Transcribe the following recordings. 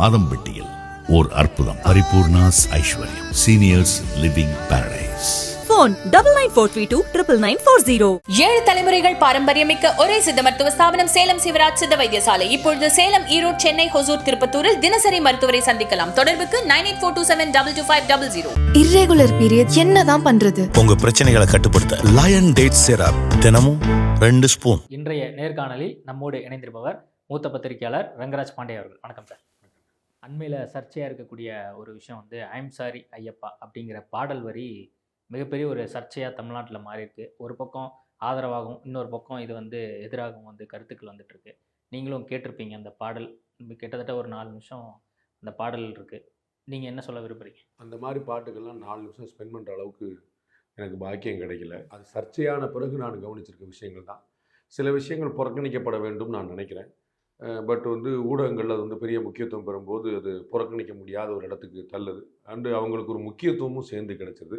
மாதம்பட்டியில் ஓர் அற்புதம். Paripoorna's Aishwaryam. Seniors living paradise. ஏழு தலைமுறைகள் பாரம்பரியமிக்க ஒரே சித்த மருத்துவ ஸ்தாபனம் சேலம் சிவராஜ் சித்த வைத்தியசாலை. இப்பொழுது சேலம் ஈரோடு சென்னை ஹொசூர் திருப்பத்தூரில் தினசரி மருத்துவரை சந்திக்கலாம். தொடர்புக்கு nine eight four two seven double two five double zero irregular period என்னதான் பண்றது? உங்க பிரச்சனைகளை கட்டுப்படுத்த லயன் டேட் சிரப் தினமும் ரெண்டு ஸ்பூன் இன்றைய நேர்காணலில் நம்மோடு இணைந்திருப்பவர் மூத்த பத்திரிகையாளர் ரங்கராஜ் பாண்டே அவர்கள். வணக்கம் சார். அண்மையில் சர்ச்சையாக இருக்கக்கூடிய ஒரு விஷயம் வந்து ஐம் சாரி ஐயப்பா அப்படிங்கிற பாடல் வரி மிகப்பெரிய ஒரு சர்ச்சையாக தமிழ்நாட்டில் மாறியிருக்கு. ஒரு பக்கம் ஆதரவாகவும் இன்னொரு பக்கம் இது வந்து எதிராகவும் வந்து கருத்துக்கள் வந்துட்டுருக்கு. நீங்களும் கேட்டிருப்பீங்க அந்த பாடல். கிட்டத்தட்ட ஒரு நாலு நிமிஷம் அந்த பாடல் இருக்குது நீங்கள் என்ன சொல்ல விரும்புகிறீங்க அந்த மாதிரி பாட்டுக்கெல்லாம் நாலு நிமிஷம் ஸ்பெண்ட் பண்ணுற அளவுக்கு எனக்கு பாக்கியம் கிடைக்கல. அது சர்ச்சையான பிறகு நான் கவனிச்சிருக்க விஷயங்கள் தான். சில விஷயங்கள் புறக்கணிக்கப்பட வேண்டும் நான் நினைக்கிறேன். பட் வந்து ஊடகங்கள் அது வந்து பெரிய முக்கியத்துவம் பெறும்போது அது புறக்கணிக்க முடியாத ஒரு இடத்துக்கு தள்ளுது. அண்டு அவங்களுக்கு ஒரு முக்கியத்துவமும் சேர்ந்து கிடைச்சிது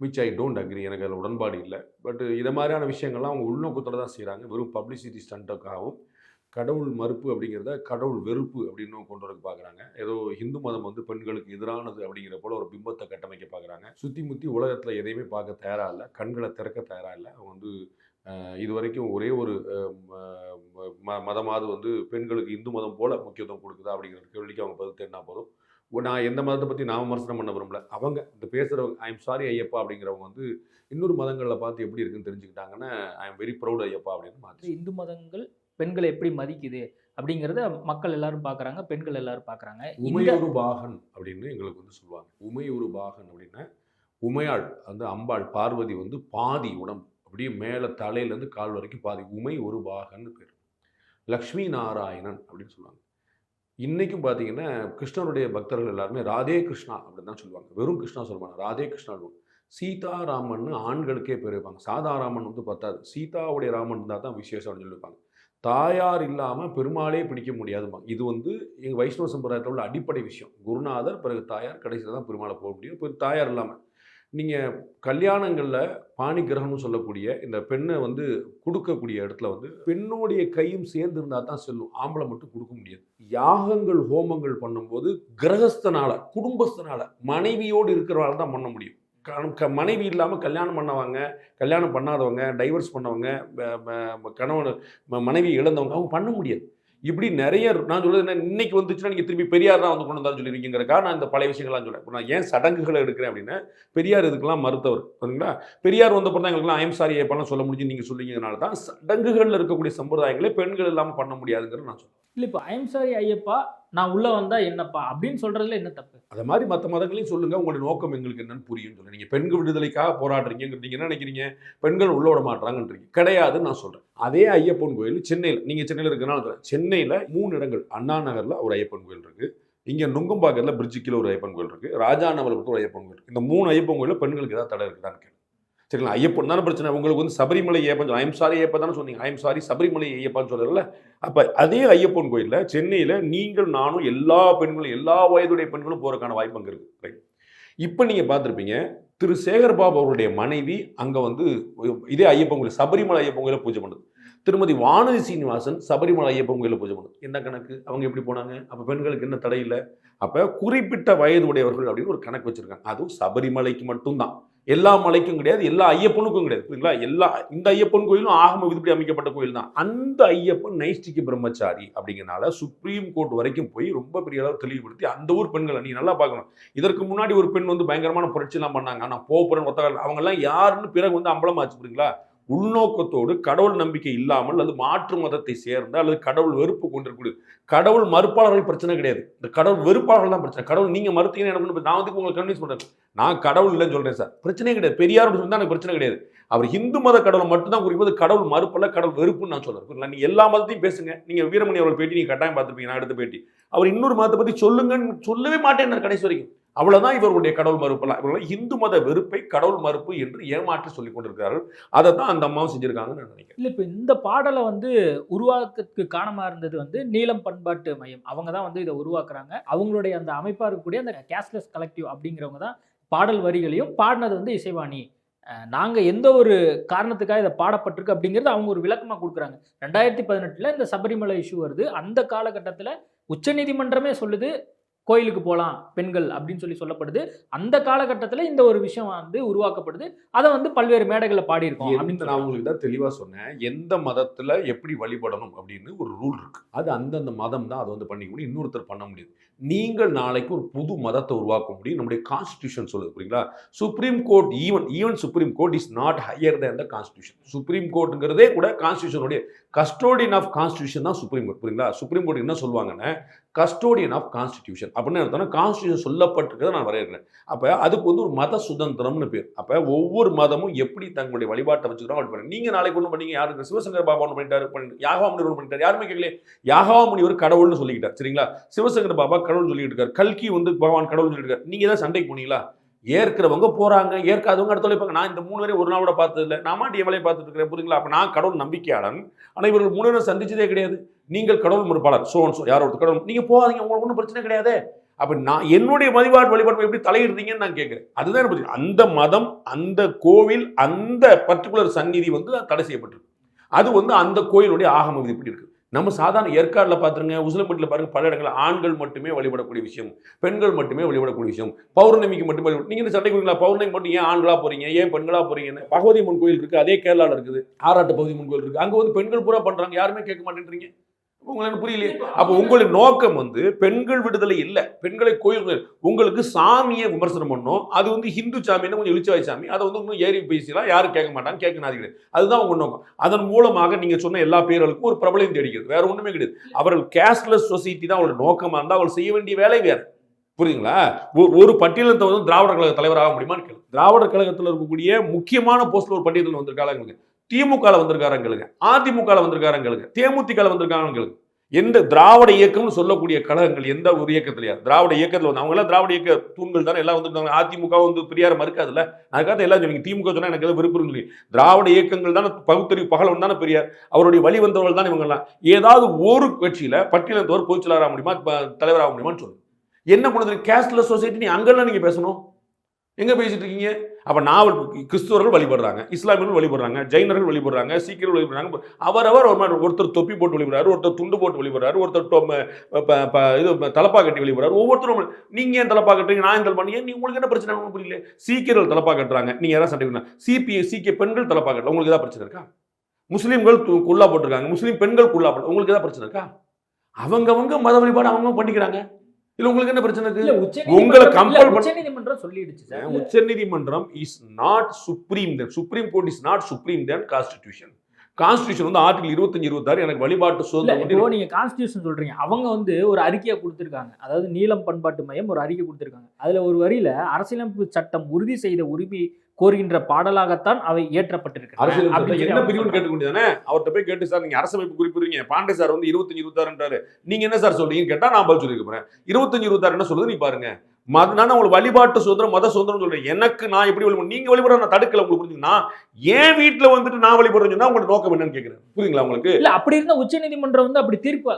விச் ஐ டோன்ட் அக்ரி எனக்கு அதில் உடன்பாடு இல்லை. பட் இதை மாதிரியான விஷயங்கள்லாம் அவங்க உள்நோக்கத்தோடு தான் செய்கிறாங்க வெறும் பப்ளிசிட்டி ஸ்டண்ட்டுக்காகவும் கடவுள் மறுப்பு அப்படிங்கிறத கடவுள் வெறுப்பு அப்படின்னு கொண்டு வரக்கு பார்க்குறாங்க ஏதோ இந்து மதம் வந்து பெண்களுக்கு எதிரானது அப்படிங்கிற போல ஒரு பிம்பத்தை கட்டமைக்க பார்க்குறாங்க சுற்றி முற்றி உலகத்தில் எதையுமே பார்க்க தயாராக இல்லை. கண்களை திறக்க தயாராக இல்லை. அவங்க வந்து இது வரைக்கும் ஒரே ஒரு ம- மதமாவது வந்து பெண்களுக்கு இந்து மதம் போல முக்கியத்துவம் கொடுக்குதா அப்படிங்கிற கேள்விக்கு அவங்க பதில் தேடினா போதும். நான் எந்த மதத்தை பற்றி நான் விமர்சனம் பண்ண விரும்பல. அவங்க இந்த பேசுகிறவங்க ஐ எம் சாரி ஐயப்பா அப்படிங்கிறவங்க வந்து இன்னொரு மதங்களில் பார்த்து எப்படி இருக்குன்னு தெரிஞ்சுக்கிட்டாங்கன்னா I am very proud Ayyappa அப்படின்னு மாற்றி இந்து மதங்கள் பெண்களை எப்படி மதிக்குது அப்படிங்கிறத மக்கள் எல்லாரும் பார்க்குறாங்க பெண்கள் எல்லாரும் பார்க்குறாங்க உமையொரு பாகன் அப்படின்னு எங்களுக்கு வந்து சொல்லுவாங்க. உமையொரு பாகன் அப்படின்னா உமையாள் அந்த அம்பாள் பார்வதி வந்து பாதி உடம்பு அப்படியே மேலே தலையிலேருந்து கால் வரைக்கும் பாதி உமை ஒரு பாகன்னு பேர். லக்ஷ்மி நாராயணன் அப்படின்னு சொல்லுவாங்க. இன்றைக்கும் பார்த்தீங்கன்னா கிருஷ்ணருடைய பக்தர்கள் எல்லாருமே ராதே கிருஷ்ணா அப்படின்னு தான் சொல்லுவாங்க. வெறும் கிருஷ்ணா சொல்லுவாங்க ராதே கிருஷ்ணா சீதாராமன் ஆண்களுக்கே பேர் வைப்பாங்க. சாதாராமன் வந்து பத்தாது. சீதாவுடைய ராமன் இருந்தால் தான் விசேஷம் அப்படின்னு சொல்லியிருப்பாங்க. தாயார் இல்லாமல் பெருமாளே பிடிக்க முடியாதுமா இது வந்து எங்கள் வைஷ்ணவ சம்பிரதாயத்தில் உள்ள அடிப்படை விஷயம். குருநாதர் பிறகு தாயார் கடைசியில் தான் பெருமாளை போக முடியும். இப்போ தாயார் இல்லாமல் நீங்கள் கல்யாணங்களில் பாணி கிரகம்னு சொல்லக்கூடிய இந்த பெண்ணை வந்து கொடுக்கக்கூடிய இடத்துல வந்து பெண்ணுடைய கையும் சேர்ந்து இருந்தால் தான் செல்லும். ஆம்பளை மட்டும் கொடுக்க முடியாது. யாகங்கள் ஹோமங்கள் பண்ணும்போது கிரகஸ்தனால குடும்பஸ்தனால மனைவியோடு இருக்கிறவங்க தான் பண்ண முடியும். க- மனைவி இல்லாமல் கல்யாணம் பண்ணவங்க கல்யாணம் பண்ணாதவங்க டைவர்ஸ் பண்ணவங்க கணவன் மனைவி இழந்தவங்க அவங்க பண்ண முடியாது. இப்படி நிறைய நான் சொல்றது என்ன இன்னைக்கு வந்துச்சுன்னா நீங்கள் திருப்பி பெரியார் தான் வந்து கொண்டு வந்தாலும் சொல்லியிருக்கீங்கிறக்கா நான் இந்த பழைய விஷயங்கள்லாம் சொல்றேன். இப்போ நான் ஏன் சடங்குகளை எடுக்கிறேன் அப்படின்னா பெரியார் இதுக்கெல்லாம் மறுத்தவர் சரிங்களா பெரியார் வந்த தான் எங்களுக்குலாம் ஐம் சாரி எப்பெல்லாம் சொல்ல முடிஞ்சு நீங்கள் சொல்லிங்கனால தான் சடங்குகளில் இருக்கக்கூடிய சம்பிரதாயங்களே பெண்கள் இல்லாமல் பண்ண முடியாதுங்கிறது நான் சொல்றேன். இல்லை இப்போ ஐம் சாரி ஐயப்பா நான் உள்ளே வந்தால் என்னப்பா? அப்படின்னு சொல்கிறதுல என்ன தப்பு? அதை மாதிரி மற்ற மதங்களையும் சொல்லுங்க. உங்களோட நோக்கம் எங்களுக்கு என்னன்னு புரியும் சொல்லுங்க நீங்க பெண்கள் விடுதலைக்காக போராடுறீங்க நீங்கள் என்ன நினைக்கிறீங்க? பெண்கள் உள்ள விட மாட்டாங்கன்றீங்க கிடையாதுன்னு நான் சொல்றேன். அதே ஐயப்பன் கோயில் சென்னையில் நீங்க சென்னையில் இருக்கிறனால சென்னையில் மூணு இடங்கள். அண்ணா நகர்ல ஒரு ஐயப்பன் கோயில் இருக்கு. இங்க நுங்கம்பாக்கத்தில் பிரிட்ஜுக்கில் ஒரு ஐயப்பன் கோயில் இருக்கு. ராஜாநவரத்தில் ஒரு ஐயப்பன் கோயில் இந்த மூணு ஐயப்பன் கோயில பெண்களுக்கு ஏதாவது தடை இருக்குதான்னு கேள்வி சரிங்களா? ஐயப்பன் தானே பிரச்சனை? உங்களுக்கு வந்து சபரிமலை ஐயப்பன் ஐம் சாரி ஐயப்பன் தானே சொன்னீங்க. ஐம் சாரி சபரிமலை ஐயப்பான்னு சொல்லல அப்போ அதே ஐயப்பன் கோயிலில் சென்னையில் நீங்கள் நானும் எல்லா பெண்களும் எல்லா வயதுடைய பெண்களும் போகிறதுக்கான வாய்ப்பு அங்கே இருக்குது ரைட் இப்போ நீங்கள் பார்த்துருப்பீங்க திரு. சேகர் பாபு அவருடைய மனைவி அங்கே வந்து இதே ஐயப்பன் கோயில் சபரிமலை ஐயப்பன் கோயிலில் பூஜை பண்ணுது. திருமதி வானதி சீனிவாசன் சபரிமலை ஐயப்பன் கோயிலில் பூஜை பண்ணுது. என்ன கணக்கு? அவங்க எப்படி போனாங்க? அப்போ பெண்களுக்கு என்ன தடை இல்லை? குறிப்பிட்ட வயது உடையவர்கள் அப்படின்னு ஒரு கணக்கு வச்சுருக்காங்க. அதுவும் சபரிமலைக்கு மட்டும்தான். எல்லா மலைக்கும் கிடையாது எல்லா ஐயப்பனுக்கும் கிடையாது புரியுங்களா எல்லா இந்த ஐயப்பன் கோயிலும் ஆகம விதிப்படி அமைக்கப்பட்ட கோயில் தான். அந்த ஐயப்பன் நைஷ்டிக்கு பிரம்மச்சாரி அப்படிங்கிறனால சுப்ரீம் கோர்ட் வரைக்கும் போய் ரொம்ப பெரிய அளவு தெளிவுபடுத்தி அந்த ஊர் பெண்களை நீ நல்லா பார்க்கணும். இதற்கு முன்னாடி ஒரு பெண் வந்து பயங்கரமான புரட்சிலாம் பண்ணாங்க. ஆனால் போப்புறன் ஒத்தகால் அவங்கெல்லாம் யாருன்னு பிறகு வந்து அம்பலமாச்சு புரியுங்களா உள்நோக்கத்தோடு கடவுள் நம்பிக்கை இல்லாமல் அல்லது மாற்று மதத்தை சேர்ந்த அல்லது கடவுள் வெறுப்பு கொண்டிருக்கூடிய கடவுள் மறுப்பாளர்கள் பிரச்சனை கிடையாது. இந்த கடவுள் வெறுப்பாளர்கள் தான் பிரச்சனை. கடவுள் நீங்கள் மறுத்தீங்கன்னு என்ன பண்ணு நான் வந்து உங்களுக்கு கன்வின்ஸ் பண்ணுறேன் நான் கடவுள் இல்லைன்னு சொல்கிறேன் சார். பிரச்சனையே கிடையாது. பெரியார் சொல்லி தான் எனக்கு பிரச்சனை கிடையாது. அவர் இந்து மத கடவுளை மட்டும்தான் குறிப்பது கடவுள் மறுப்பல்ல கடவுள் வெறுப்புன்னு நான் சொல்கிறேன் நீங்கள் எல்லா மதத்தையும் பேசுங்க. நீங்கள் வீரமணி அவர்கள் பேட்டி நீங்கள் கட்டாயம் பார்த்துப்பீங்க நான் எடுத்த பேட்டி. அவர் இன்னொரு மதத்தை பத்தி சொல்லுங்கன்னு சொல்லவே மாட்டேன் கடைசி வரைக்கும். அவ்வளவுதான் இவருடைய கடவுள் மறுப்பெல்லாம் இவர்கள் இந்து மத வெறுப்பை கடவுள் மறுப்பு என்று ஏமாற்றி சொல்லிக் கொண்டிருக்கிறார்கள். அதை தான் அந்த அம்மாவும் செஞ்சிருக்காங்கன்னு நான் நினைக்கிறேன். இல்லை இப்போ இந்த பாடலை வந்து உருவாக்கத்துக்கு காரணமாக இருந்தது வந்து நீளம் பண்பாட்டு மையம். அவங்க தான் வந்து இதை உருவாக்குறாங்க. அவங்களுடைய அந்த அமைப்பாக இருக்கக்கூடிய அந்த கேஷ்லெஸ் கலெக்டிவ் அப்படிங்கிறவங்க தான் பாடல் வரிகளையும் பாடினது வந்து இசைவாணி. நாங்கள் எந்த ஒரு காரணத்துக்காக இதை பாடப்பட்டிருக்கு அப்படிங்கிறது அவங்க ஒரு விளக்கமாக கொடுக்குறாங்க. ரெண்டாயிரத்தி பதினெட்டில் இந்த சபரிமலை இஷ்யூ வருது. அந்த காலகட்டத்தில் உச்சநீதிமன்றமே சொல்லுது கோயிலுக்கு போகலாம் பெண்கள் அப்படின்னு சொல்லி சொல்லப்படுது. அந்த காலகட்டத்தில் இந்த ஒரு விஷயம் வந்து உருவாக்கப்படுது. அதை வந்து பல்வேறு மேடைகளில் பாடியிருக்கோம் அப்படின்னு நான். உங்களுக்கு தான் தெளிவாக சொன்னேன். எந்த மதத்தில் எப்படி வழிபடணும் அப்படின்னு ஒரு ரூல் இருக்கு. அது அந்தந்த மதம் தான் அதை வந்து பண்ணிக்க முடியும். இன்னொருத்தர் பண்ண முடியாது. நீங்கள் நாளைக்கு ஒரு புது மதத்தை உருவாக்க முடியும். நம்முடைய கான்ஸ்டியூஷன் சொல்லுது புரியுங்களா? Supreme court even even supreme court is not higher than the constitution supreme கோர்ட்டுங்கிறதே கூட கான்ஸ்டியூஷனுடைய கஸ்டோடியன் ஆஃப் கான்ஸ்டியூஷன் தான் சுப்ரீம் கோர்ட் புரியுங்களா? சுப்ரீம் கோர்ட் என்ன சொல்லுவாங்கன்னா கஸ்டோடியன் ஆஃப் கான்ஸ்டியூஷன் அப்படின்னு அர்த்தம்னா கான்ஸ்டியூஷன் சொல்லப்பட்டிருக்கிறத நான் வரையறுக்கிறேன் அப்போ அதுக்கு வந்து ஒரு மத சுதந்திரம்னு பேர். அப்போ ஒவ்வொரு மதமும் எப்படி தங்களுடைய வழிபாட்டை வச்சுக்கிறோம் அப்படி பண்ணி. நீங்கள் நாளைக்கு ஒன்று பண்ணீங்க யாருக்கு சிவசங்கர் பாபா ஒன்று பண்ணிட்டாரு பண்ணி யாகாமணி ஒன்று பண்ணிட்டார். யாருமே கேட்கல யாகாமுனி ஒரு கடவுள்னு சொல்லிக்கிட்டார் சரிங்களா? சிவசங்கர் பாபா கடவுள்னு சொல்லிட்டு இருக்காரு கல்கி வந்து பகவான் கடவுள் சொல்லிட்டு இருக்காரு நீங்கள் தான் சண்டைக்கு போனீங்களா? ஏற்கிறவங்க போகிறாங்க ஏற்காதவங்க அடுத்த வைப்பாங்க நான் இந்த மூணு பேரையும் ஒரு நாள் கூட பார்த்தது இல்லை நான் மாட்டி எவ்வளோ பார்த்துட்டு இருக்கிறேன் புரியுங்களா அப்போ நான் கடவுள் நம்பிக்கையாளன். ஆனால் இவர்கள் மூணு பேரும் சந்திச்சதே கிடையாது. நீங்கள் கடவுள் மறுப்பாளர் சோன் சோ யாரோ ஒருத்தர் கடவுள்? நீங்கள் போகாதீங்க உங்களுக்கு ஒன்றும் பிரச்சனை கிடையாது. அப்போ நான் என்னுடைய வழிபாடு வழிபாடு எப்படி தலையிடுறீங்கன்னு நான் கேட்குறேன். அதுதான் என்ன அந்த மதம் அந்த கோவில் அந்த பர்டிகுலர் சந்நிதி வந்து தடை செய்யப்பட்டிருக்கு. அது வந்து அந்த கோயிலுடைய ஆகம இப்படி இருக்கு. நம்ம சாதாரண ஏற்காடில் பார்த்துருங்க உசிலம்பட்டியில் பாருங்க பல இடங்களில் ஆண்கள் மட்டுமே வழிபடக்கூடிய விஷயம் பெண்கள் மட்டுமே வழிபடக்கூடிய விஷயம் பௌர்ணமிக்கு மட்டுமே வழிபடும் நீங்கள் சண்டை கொடுங்களா பௌர்ணமி மட்டும் ஏன் ஆண்களாக போகிறீங்க ஏன் பெண்களாக போகிறீங்கன்னு பகவதி முன் கோயில் இருக்குது அதே கேரளால இருக்குது ஆராட்டு பகுதி முன் கோயில் இருக்குது அங்கே வந்து பெண்கள் பூரா பண்ணுறாங்க யாருமே கேட்க மாட்டேன்றீங்க. உங்களுக்கு புரியலையே. அப்போ உங்களுக்கு நோக்கம் வந்து பெண்கள் விடுதலை இல்லை. பெண்களை கோயில் உங்களுக்கு சாமியை விமர்சனம் பண்ணணும் அது வந்து ஹிந்து சாமின்னு கொஞ்சம் இழிச்சவாய் சாமி அதை வந்து இன்னும் ஏறி பேசிலாம் யாரும் கேட்க மாட்டாங்க கேட்க நாதிகள் அதுதான் உங்க நோக்கம். அதன் மூலமாக நீங்க சொன்ன எல்லா பேர்களுக்கும் ஒரு பிரபலம் தேடிக்கிறது. வேற ஒண்ணுமே கிடையாது. அவர்கள் கேஷ்லெஸ் சொசைட்டி தான் அவங்களோட நோக்கமா இருந்தால் அவர்கள் செய்ய வேண்டிய வேலை வேற. புரியுதுங்களா? ஒரு- ஒரு பட்டியலத்தை வந்து திராவிடர் கழக தலைவராக முடியுமான்னு கேளு. திராவிடர் கழகத்தில் இருக்கக்கூடிய முக்கியமான போஸ்ட்ல ஒரு பட்டியலில் வந்திருக்காங்க திமுகவில் வந்திருக்காரங்களுக்கு அதிமுகவில் வந்திருக்காரங்களுக்கு தேமுதிகவில் வந்திருக்காரங்களுக்கு எந்த திராவிட இயக்கம்னு சொல்லக்கூடிய கழகங்கள் எந்த ஒரு இயக்கத்திலையா? திராவிட இயக்கத்தில் வந்து அவங்க எல்லாம் திராவிட இயக்க தூண்கள் தானே எல்லாம் வந்துருக்காங்க அதிமுக வந்து பெரியார் மறுக்காதுல்ல? அதுக்காக எல்லாம் சொன்னீங்க. திமுக சொன்னா எனக்கு எதாவது விருப்பம் இல்லை திராவிட இயக்கங்கள் தானே பகுத்தறிவு பகலவன் தானே பெரியார். அவருடைய வழி வந்தவர்கள் தான் இவங்கெல்லாம். ஏதாவது ஒரு கட்சியில பட்டியலத்தவர் பொதுச்செயலாளர் ஆக முடியுமா? ப- தலைவராக முடியுமான்னு சொல்லு என்ன பண்ணுறது கேஷ்லெஸ் சொசைட்டி நீ அங்கெல்லாம் நீங்கள் பேசணும். எங்கே பேசிட்டு இருக்கீங்க? அப்போ நாவல் கிறிஸ்துவர்கள் வழிபடுறாங்க இஸ்லாமியர்கள் வழிபடுறாங்க ஜெயினர்கள் வழிபடுறாங்க சீக்கியர்கள் வழிபடுறாங்க அவரவர் ஒரு மாதிரி ஒருத்தர் தொப்பி போட்டு வழிபடுறாரு ஒருத்தர் துண்டு போட்டு வழிபடுறாரு ஒருத்தர் டொம் இது தலப்பா கட்டி வழிபடுறாரு. ஒவ்வொருத்தரும் நீங்கள் ஏன் தலப்பா கட்டுறீங்க நான் இந்த பண்ணி நீங்கள் நீ உங்களுக்கு என்ன பிரச்சனை? புரியல. சீக்கியர்கள் தலப்பா கட்டுறாங்க. நீங்கள் யாராவது சண்டை சிபிஐ சீக்கிய பெண்கள் தலப்பா கட்டல. உங்களுக்கு ஏதாவது பிரச்சனை இருக்கா? முஸ்லீம்கள் து- குல்லா போட்டிருக்காங்க. முஸ்லீம் பெண்கள் குல்லா போட்டு உங்களுக்கு ஏதாவது பிரச்சனை இருக்கா? அவங்கவங்க மத வழிபாடு அவங்க பண்ணிக்கிறாங்க. இல்ல உங்களுக்கு என்ன பிரச்சனை இருக்கு? உச்சநீதிமன்றம் உங்களை பண்ண- உச்சநீதிமன்றம் சொல்லிடுச்சு உச்சநீதிமன்றம் is not supreme then supreme court is not supreme then constitution constitution வந்து ஆர்டிகல் இருபத்தஞ்சு இருபத்தாறு எனக்கு வழிபாட்டு சுதந்திரம் நீங்க கான்ஸ்டியூஷன் சொல்றீங்க. அவங்க வந்து ஒரு அறிக்கையை கொடுத்திருக்காங்க. அதாவது நீலம் பண்பாட்டு மையம் ஒரு அறிக்கை கொடுத்திருக்காங்க. அதுல ஒரு வரியில அரசியலமைப்பு சட்டம் உறுதி செய்த உரிமை கோருகின்ற பாடலாகத்தான் அவை ஏற்றப்பட்டிருக்கின்றன அரசியல் என்ன பிரிவுன்னு சொல்றாங்க. கேட்டுக்க வேண்டியதானே அவர்கிட்ட போய் கேட்டு சார் நீங்க அரசமைப்பு குறிப்பிடுறீங்க. பாண்டே சார் வந்து இருபத்தஞ்சு இருபத்தாறுன்றாரு. நீங்க என்ன சார் சொல்றீங்கன்னு கேட்டா நான் பதில் சொல்லிக்க போறேன். இருபத்தஞ்சு இருபத்தாறு என்ன சொல்லுது நீ பாருங்க. மத நான் உங்களுக்கு வழிபாட்டு சுதந்திரம் மத சுதந்திரம் சொல்றேன். எனக்கு நான் எப்படி வழிபட நீங்க வழிபட நான் தடுக்கல உங்களுக்கு புரிஞ்சுங்கன்னா ஏன் வீட்டுல வந்துட்டு நான் வழிபடுறேன்னு சொன்னா உங்களோட நோக்கம் என்னன்னு கேக்குறேன். புரியுங்களா உங்களுக்கு? இல்ல அப்படி இருந்தா உச்சநீதிமன்றம் வந்து அப்படி தீர்ப்பு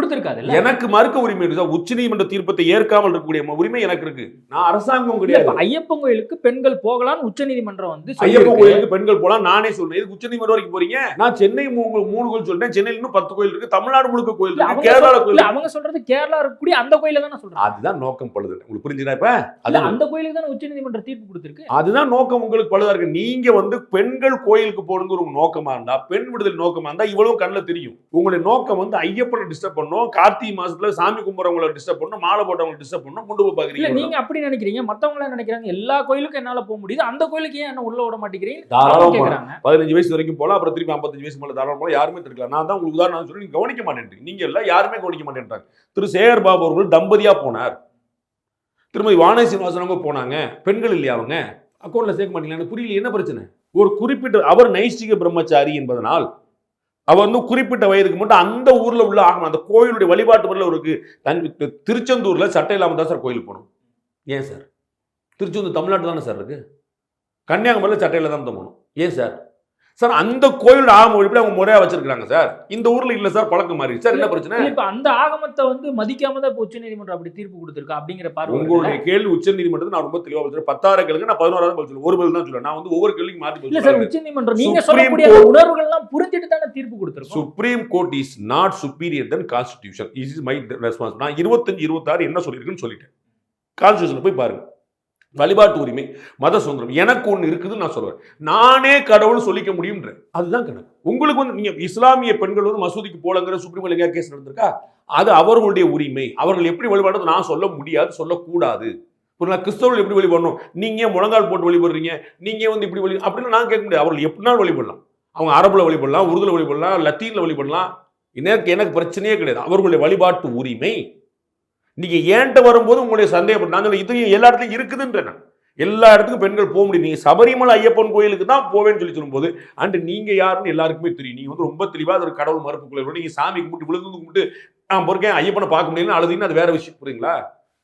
கொடுத்திருக்காது எனக்கு மறுக்க உரிமை இருக்கு சார் உச்சநீதிமன்ற தீர்ப்பத்தை ஏற்காமல் இருக்கக்கூடிய உரிமை எனக்கு இருக்கு. நான் அரசாங்கம் கிடையாது. ஐயப்பன் கோயிலுக்கு பெண்கள் போகலாம்னு உச்சநீதிமன்றம் வந்து ஐயப்பன். கோயிலுக்கு பெண்கள் போலாம் நானே சொல்றேன். இதுக்கு உச்சநீதிமன்றம் வரைக்கும் போறீங்க? நான் சென்னை மூணு மூணு கோயில் சொல்றேன். சென்னையில இன்னும் பத்து கோயில் இருக்கு. தமிழ்நாடு முழுக்க கோயில் இருக்கு. சொல்ற- கோயில். அவங்க சொல்றது கேரளா இருக்கக்கூடிய அந்த கோயில தானே சொல்றாங்க. அதுதான் நோக்கம் பழுது. உங்களுக்கு புரிஞ்சுதா இப்ப? அது அந்த கோயிலுக்கு தானே உச்சநீதிமன்றம் தீர்ப்பு கொடுத்திருக்கு. அதுதான் நோக்கம் உங்களுக்கு பழுதா இருக்கு. நீங்க வந்து பெண்கள் கோயிலுக்கு போகணுங்கிற உங்க நோக்கமா இருந்தா பெண் விடுதலை நோக்கமா இருந்தா இவ்வளவு கண்ணுல தெரியும். உங்களுடைய நோக்கம் வந்து ஐயப்பனை டிஸ்டர்ப் பண்ணும் கார்த்திகை மாசத்துல சாமி கும்பிட்றவங்களை டிஸ்டர்ப் பண்ணும் மாலை போட்டவங்களை டிஸ்டர்ப் பண்ணும் கொண்டு போய் பாக்குறீங்க நீங்க அப்படி நினைக்கிறீங்க. மத்தவங்க எல்லாம் நினைக்கிறாங்க? எல்லா கோயிலுக்கும் என்னால போக முடியுது. அந்த கோயிலுக்கு ஏன் என்ன உள்ள விட மாட்டேங்கிறீங்க? தாராளமா அவங்க போலாம். கேக்குறாங்க. பதினஞ்சு வயசு வரைக்கும் போலாம் அப்புறம் திருப்பி ஐம்பத்தஞ்சு வயசு மேல தாராளம் போல யாருமே தடுக்கலாம் நான் தான் உங்களுக்கு உதாரணம் சொல்லி நீங்க கவனிக்க மாட்டேன்றீங்க நீங்க இல்ல யாருமே கவனிக்க மாட்டேன்றாங்க திரு சேகர் பாபு அவர்கள் தம்பதியா போனார். திருமதி வானதி சீனிவாசன் அவங்க போனாங்க. பெண்கள் இல்லையா அவங்க? அக்கௌண்ட்ல சேர்க்க மாட்டீங்களா எனக்கு புரியல. என்ன பிரச்சனை? ஒரு குறிப்பிட்ட அவர் நைஷ்டிக பிரம்மச்சாரி என்பதனால் அவர் வந்து குறிப்பிட்ட வயதுக்கு மட்டும் அந்த ஊர்ல உள்ள ஆகணும். அந்த கோயிலுடைய வழிபாட்டு முறையில் அவருக்கு தன் திருச்செந்தூர்ல சட்டை இல்லாமல் தான் சார் கோயிலுக்கு போகணும். ஏன் சார்? திருச்செந்தூர் தமிழ்நாட்டு தானே சார் இருக்கு? கன்னியாகுமரியில் சட்டையில் தான் போகணும். ஏன் சார்? சார் அந்த கோயில் ஆகம எப்படி அவங்க முறையா வச்சிருக்காங்க சார். இந்த ஊர்ல இல்ல சார் பழக்கம் மாறி சார் என்ன பிரச்சனை? இப்ப அந்த ஆகமத்தை வந்து மதிக்காம தான் இப்ப உச்சநீதிமன்றம் அப்படி தீர்ப்பு கொடுத்திருக்கா அப்படிங்கிற பார்வை உங்களுடைய? கேள்வி உச்ச நீதிமன்றத்தில் நான் ரொம்ப தெளிவா சொல்றேன். பத்தாயிரம் கேளுங்க நான் பதினோராயிரம் பதில் சொல்லுவேன் ஒரு பதில் தான் சொல்லுவேன் நான் வந்து ஒவ்வொரு கேள்விக்கு மாத்தி இல்ல சார் உச்சநீதிமன்றம் நீங்க சொல்லக்கூடிய உணர்வுகள் எல்லாம் புரிஞ்சுட்டு தானே தீர்ப்பு கொடுத்திருக்கோம். Supreme court is not superior then constitution is is my response நான் இருபத்தஞ்சு இருபத்தாறு என்ன சொல்லியிருக்குன்னு சொல்லிட்டேன். கான்ஸ்டியூஷன்ல போய் பாருங்க. வழிபாட்டு உரிமை மத சுதந்திரம். எனக்கு ஒன்று இருக்குதுன்னு நான் சொல்லுவேன் நானே கடவுள் சொல்லிக்க முடியும்ன்ற. அதுதான் கணக்கு உங்களுக்கு வந்து நீங்கள் இஸ்லாமிய பெண்கள் வந்து மசூதிக்கு போலங்கிற சுப்ரீம் கோர்ட்ல எங்கேயா கேஸ் நடந்திருக்கா? அது அவர்களுடைய உரிமை. அவர்கள் எப்படி வழிபாடு நான் சொல்ல முடியாது சொல்லக்கூடாது. ஒரு கிறிஸ்தவர்கள் எப்படி வழிபடணும்? நீங்கள் ஏன் முழங்கால் போட்டு வழிபடுறீங்க? நீங்கள் வந்து இப்படி வழி அப்படின்னு நான் கேட்க முடியாது. அவர்கள் எப்படினாலும் வழிபடலாம். அவங்க அரபில் வழிபடலாம் உருதுல வழிபடலாம் லத்தீனில் வழிபடலாம். எனக்கு எனக்கு பிரச்சனையே கிடையாது. அவர்களுடைய வழிபாட்டு உரிமை நீங்க ஏன்ட்ட வரும்போது உங்களுடைய சந்தேகம் நான் சொல்ல இது எல்லா இடத்துலையும் இருக்குதுன்றேன் எல்லா இடத்துக்கும் பெண்கள் போக முடியும் நீங்க சபரிமலை ஐயப்பன் கோயிலுக்கு தான் போவேன்னு சொல்லி சொல்லும்போது அண்ட் நீங்க யாருன்னு எல்லாருக்குமே தெரியும். நீங்க வந்து ரொம்ப தெளிவா அது ஒரு கடவுள் மறுப்புக்குள்ள நீங்க சாமி கும்பிட்டு விழுந்து கும்பிட்டு நான் பொறுக்கேன் ஐயப்பனை பார்க்க முடியலன்னு அழுதுன்னு அது வேற விஷயம். புரியுங்களா?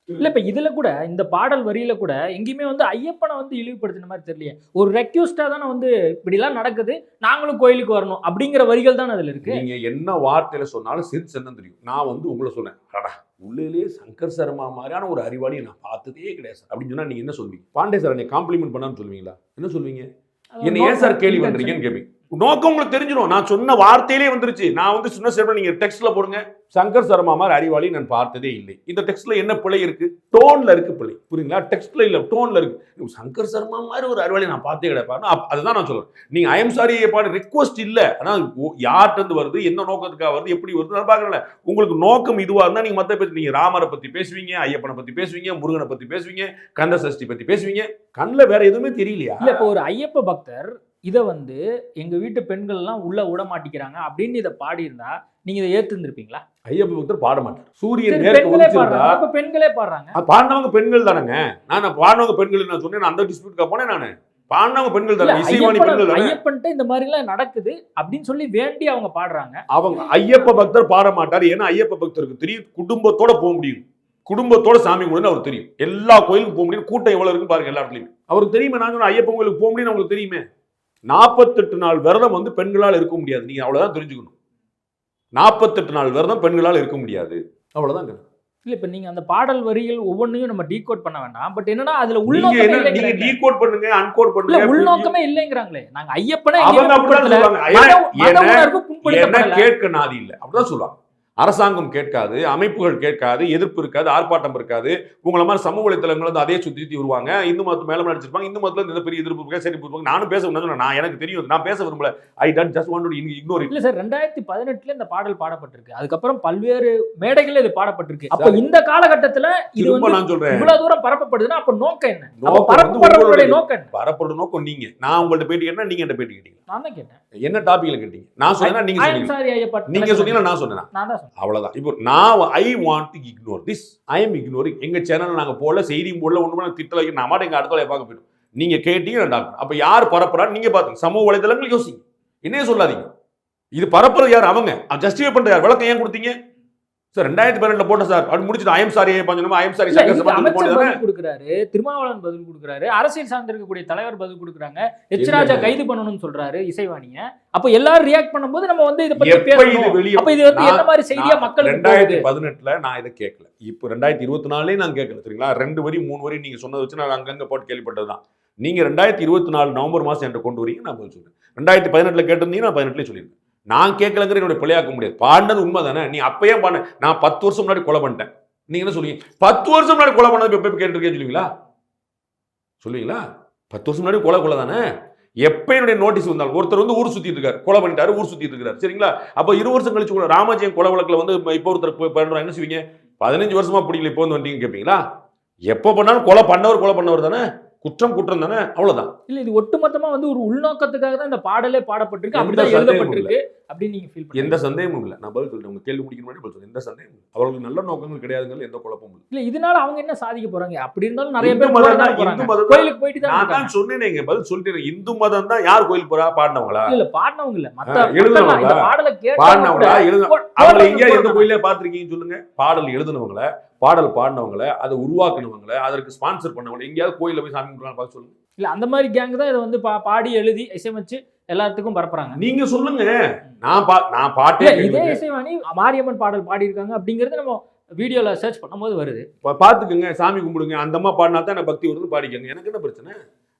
இல்ல இப்ப இதுல கூட இந்த பாடல் வரியில கூட எங்கேயுமே வந்து ஐயப்பனை வந்து இழிவுபடுத்தின மாதிரி தெரியலையே. ஒரு ரெக்யூஸ்டா தானே வந்து இப்படி எல்லாம் நடக்குது நாங்களும் கோயிலுக்கு வரணும் அப்படிங்கிற வரிகள் தானே அதுல இருக்கு? நீங்க என்ன வார்த்தையில சொன்னாலும் சென்ஸ் என்னன்னு தெரியும். நான் வந்து உங்களை சொன்னேன் அடா உள்ளிலேயே சங்கர் சர்மா மாதிரியான ஒரு அறிவாளியை நான் பார்த்ததே கிடையாது சார். அப்படின்னு சொன்னா நீங்க என்ன சொல்வீங்க பாண்டே சார் என்னை காம்ப்ளிமெண்ட் பண்ணான்னு சொல்லுவீங்களா? என்ன சொல்வீங்க என்ன ஏன் சார் கேள்வி பண்றீங்கன்னு கேட்பீங்க நோக்கம் உங்களுக்கு தெரிஞ்சிடும் நான் சொன்ன வார்த்தையிலே வந்துருச்சு. நான் வந்து சொன்ன ஸ்டேட்மெண்ட் நீங்க டெக்ஸ்ட்ல போடுங்க. சங்கர் சர்மா மாதிரி அறிவாளி நான் பார்த்ததே இல்லை. இந்த டெக்ஸ்ட்ல என்ன பிழை இருக்கு? டோன்ல இருக்கு பிழை. புரியுங்களா டெக்ஸ்ட்ல இல்ல டோன்ல இருக்கு. சங்கர் சர்மா மாதிரி ஒரு அறிவாளி நான் பார்த்தே கிடையாது. அதுதான் நான் சொல்றேன். நீங்க ஐஎம் சாரி பாடு ரிக்வஸ்ட் இல்ல. ஆனால் ஓ- இருந்து வருது? என்ன நோக்கத்துக்காக வருது? எப்படி வருது நான் பார்க்கல உங்களுக்கு நோக்கம் இதுவா இருந்தா நீங்க மத்த பேசி நீங்க ராமரை பத்தி பேசுவீங்க ஐயப்பனை பத்தி பேசுவீங்க முருகனை பத்தி பேசுவீங்க கந்த சஷ்டி பத்தி பேசுவீங்க. கண்ணில் வேற எதுவுமே தெரியலையா? இல்ல இப்போ ஒரு ஐயப்ப பக்தர் இதை வந்து எங்க வீட்டு பெண்கள் எல்லாம் உள்ள விட மாட்டேங்கிறாங்க அப்படின்னு இதை பாடியிருந்தா நீங்க இதை ஏத்துருந்துருப்பீங்களா ஐயப்ப பக்தர் பாட மாட்டார். சூரியன் சரி, மேற்கு பெண்களே பாடுறாங்க. அப்ப பெண்களே பாடுறாங்க. அது பாடினவங்க பெண்கள் தானங்க. நான் பாடினவங்க பெண்கள் நான் சொன்னேன் நான் அந்த டிஸ்பியூட்க்கு போனேன் நான். பாடினவங்க பெண்கள் தானே இசைவாணி பெண்கள் ஐயப்பன்ட்ட இந்த மாதிரி எல்லாம் நடக்குது அப்படின்னு சொல்லி வேண்டி அவங்க பாடுறாங்க. அவங்க ஐயப்ப பக்தர் பாட மாட்டார் ஏன்னா ஐயப்ப பக்தருக்கு தெரியும் குடும்பத்தோட போக முடியும். குடும்பத்தோட சாமி கும்பிடுன்னு அவருக்கு தெரியும். எல்லா கோயிலுக்கும் போக முடியும் கூட்டம் எவ்வளவு இருக்கு பாருங்க எல்லா இடத்துலயும். அவருக்கு தெரியுமே? நான் சொன்ன ஐயப்பன் கோயிலுக்கு போக முடியும்னு அவங்களுக்கு தெரியுமே. நாற்பத்தெட்டு நாள் விரதம் வந்து பெண்களால் இருக்க முடியாது நீங்க அவ்வளவுதான் தெரிஞ்சுக்கணும் நாற்பத்தெட்டு நாள் விரதம் பெண்களால் இருக்க முடியாது அவ்வளவுதான் இல்ல இப்ப நீங்க அந்த பாடல் வரிகள் ஒவ்வொன்றையும் நம்ம டீகோட் பண்ண வேண்டாம் பட் என்னன்னா அதுல உள்நோக்கமே நீங்க. டீகோட் பண்ணுங்க அன்கோட் பண்ணுங்க உள்நோக்கமே இல்லைங்கிறாங்களே நாங்க ஐயப்பனை அவங்க அப்படிதான். சொல்லுவாங்க. புண்படுத்தப்படல. கேட்க நாதி இல்லை அப்படிதான் சொல்லுவாங்க அரசாங்கம் கேட்காது அமைப்புகள் கேட்காது எதிர்ப்பு இருக்காது ஆர்ப்பாட்டம் இருக்காது. உங்களை மாதிரி சமூக வலைத்தளங்கள் வந்து அதே சுத்தி சுத்தி வருவாங்க. இந்து மதத்து மேல நடிச்சிருப்பாங்க இந்து மதத்துல இந்த பெரிய எதிர்ப்பு இருக்கா சரி இருப்பாங்க நானும் பேச முடியாது நான் எனக்கு தெரியும். நான் பேச விரும்பல. I don't just want to ignore இல்ல சார் ரெண்டாயிரத்தி பதினெட்டுல இந்த பாடல் பாடப்பட்டிருக்கு. அதுக்கப்புறம் பல்வேறு மேடைகள்ல இது பாடப்பட்டிருக்கு. அப்ப இந்த காலகட்டத்துல இது வந்து நான் சொல்றேன். இவ்வளவு தூரம் பரப்பப்படுதுன்னா அப்ப நோக்கம் என்ன? பரப்பப்படுறவங்களுடைய நோக்கம் என்ன? பரப்போட நோக்கம் நீங்க. நான் உங்கள்ட்ட பேட்டி கேட்டேன் நீங்க என்கிட்ட பேட்டி கேட்டீங்க நான் தான் கேட்டேன். என்ன டாபிக்ல கேட்டீங்க? நான் சொன்னா நீங்க சொன்னீங்க நீங்க சொன்னீங்கன்னா நான் சொன்னேன்? நான் தான் அவ்வளோதான் அவ்வளவுதான். இப்போ நான் I want to ignore this I am ignoring எங்க சேனல் நாங்க போல செய்தியும் போடல ஒண்ணுமே நாங்கள் திட்டல வைக்கணும் நான் மாட்டேன் எங்க அடுத்த வேலையை பார்க்க போயிடும். நீங்க கேட்டீங்க டாக்டர் அப்ப யார் பரப்புறான்னு நீங்க பார்த்துங்க சமூக வலைதளங்கள் யோசிங்க. என்னைய சொல்லாதீங்க. இது பரப்புறது யார்? அவங்க. ஜஸ்டிஃபை பண்ற யார்? விளக்கம் ஏன் கொடுத்தீங்க? சார் ரெண்டாயிரத்தி பதினெட்டுல போட்ட சார். அப்படி முடிச்சுட்டு I'm sorry I'm I'm sorry அமைச்சர் கொடுக்குறாரு திருமாவளவன் பதில் கொடுக்குறாரு அரசியல் சார்ந்து இருக்கக்கூடிய தலைவர் பதில் கொடுக்குறாங்க எச் ராஜா. கைது பண்ணணும்னு சொல்றாரு இசைவாணிய. அப்ப எல்லாரும் ரியாக்ட் பண்ணும்போது நம்ம வந்து இதை பத்தி பேசணும். வெளிய அப்ப இது வந்து என்ன மாதிரி செய்தியா மக்களுக்கு ரெண்டாயிரத்தி பதினெட்டுல நான் இதை கேட்கல. இப்போ ரெண்டாயிரத்தி இருபத்தி நாலே நான் கேட்கல சரிங்களா? ரெண்டு வரி மூணு வரி நீங்க சொன்னதை வச்சு நான் அங்கங்க போட்டு கேள்விப்பட்டதுதான். நீங்க ரெண்டாயிரத்தி இருபத்தி நாலு நவம்பர் மாசம் என்கிட்ட கொண்டு வரீங்க நான் சொல்றேன். ரெண்டாயிரத்தி பதினெட்டுல கேட்டிருந்தீங்க நான் பதினெட்டுல சொல்லியிருக்கேன் நான் கேட்கலங்கிற என்னோட பிழையாக்க முடியாது. பாடினது உண்மை தானே நீ அப்பயே பாட நான் பத்து வருஷம் முன்னாடி கொலை பண்ணிட்டேன். நீங்க என்ன சொல்லுவீங்க பத்து வருஷம் முன்னாடி கொலை பண்ணது எப்ப கேட்டிருக்கேன்னு சொல்லுவீங்களா? சொல்லுவீங்களா? பத்து வருஷம் முன்னாடி கொலை கொலை தானே? எப்ப என்னுடைய நோட்டீஸ் வந்தாலும் ஒருத்தர் வந்து ஊர் சுத்திட்டு இருக்காரு. கொலை பண்ணிட்டாரு ஊர் சுத்திட்டு இருக்காரு. சரிங்களா? அப்ப இரு வருஷம் கழிச்சு கூட ராமஜெயம் கொலை வழக்குல வந்து இப்போ ஒருத்தர் போய் பண்றோம் என்ன செய்வீங்க? பதினஞ்சு வருஷமா பிடிக்கல இப்போ வந்து வந்தீங்க கேட்பீங்களா எப்போ பண்ணாலும் கொலை பண்ணவர் கொலை பண்ணவர் தானே? குற்றம் குற்றம் தானே? அவ்வளவுதான். இல்ல இது ஒட்டுமொத்தமா வந்து ஒரு உள்நோக்கத்துக்காக தான் இந்த பாடலே பாடப்பட்டிருக்கு. அப்படிதான் எழுதப்பட்டிருக்கு. அப்படின்னு நீங்க ஃபீல் எந்த சந்தேகமும் இல்லை. நான் பதில் சொல்லிட்டேன் உங்க கேள்வி முடிக்கிற மாதிரி பதில் சொல்றேன். எந்த சந்தேகமும் இல்லை அவர்களுக்கு நல்ல நோக்கங்கள் கிடையாதுங்கிறது எந்த குழப்பமும் இல்லை. இதனால அவங்க என்ன சாதிக்க போறாங்க? அப்படி இருந்தாலும் நிறைய பேர் மதம் இந்து மதம். கோயிலுக்கு போயிட்டு தான் நான். தான் சொன்னேனே பதில் சொல்லிட்டேன் இந்து மதம் தான் யார் கோயில் போறா? பாடினவங்களா? இல்ல பாடினவங்க இல்ல. மக்கள் எழுதுனவங்களா? பாடலை கேட்டவங்க பாடினவங்களா? கூட எழுத போ- அவங்களை எங்கேயா எந்த. கோயிலே பார்த்திருக்கீங்கன்னு சொல்லுங்க. பாடல் எழுதுனவங்கள பாடல் பாடினவங்கள அதை உருவாக்குனவங்கள அதற்கு ஸ்பான்சர் பண்ணவங்கள எங்கேயாவது கோயில்ல போய் சாமி கும்பிடுறாங்க பார்க்க சொல்லுங்க. இல்ல அந்த மாதிரி கேங் தான் இதை வந்து பா- பாடி எழுதி இசையமைச்சு எல்லாத்துக்கும் பரப்புறாங்க. நீங்க சொல்லுங்க. நான் பா நான் பாட்டே இதே. இசைவாணி மாரியம்மன் பாடல் பாடியிருக்காங்க அப்படிங்கிறது நம்ம வீடியோல சர்ச் பண்ணும்போது வருது. பா- பார்த்துக்குங்க சாமி கும்பிடுங்க அந்த அம்மா பாடினா தான் எனக்கு பக்தி வருது பாடிக்கங்க. எனக்கு என்ன பிரச்சனை?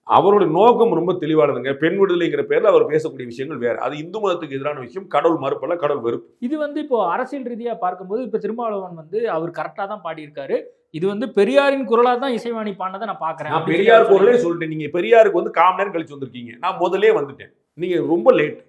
அவருடைய நோக்கம் ரொம்ப தெளிவானதுங்க. பெண் விடுதலைங்கிற பேர்ல அவர் பேசக்கூடிய விஷயங்கள் வேற. அது இந்து மதத்துக்கு எதிரான விஷயம். கடவுள் மறுப்பல்ல கடவுள் வெறுப்பு. இது வந்து இப்போ அரசியல் ரீதியா பார்க்கும்போது இப்போ திருமாவளவன் வந்து அவர் கரெக்டா தான் பாடியிருக்காரு. இது வந்து பெரியாரின் குரலா தான் இசைவாணி பாடினதை நான் பாக்குறேன். நான் பெரியார் குரலே சொல்லிட்டேன். நீங்க பெரியாருக்கு வந்து காம நேரம் கழிச்சு வந்திருக்கீங்க. நான் முதலே வந்துட்டேன். நீங்க ரொம்ப லேட்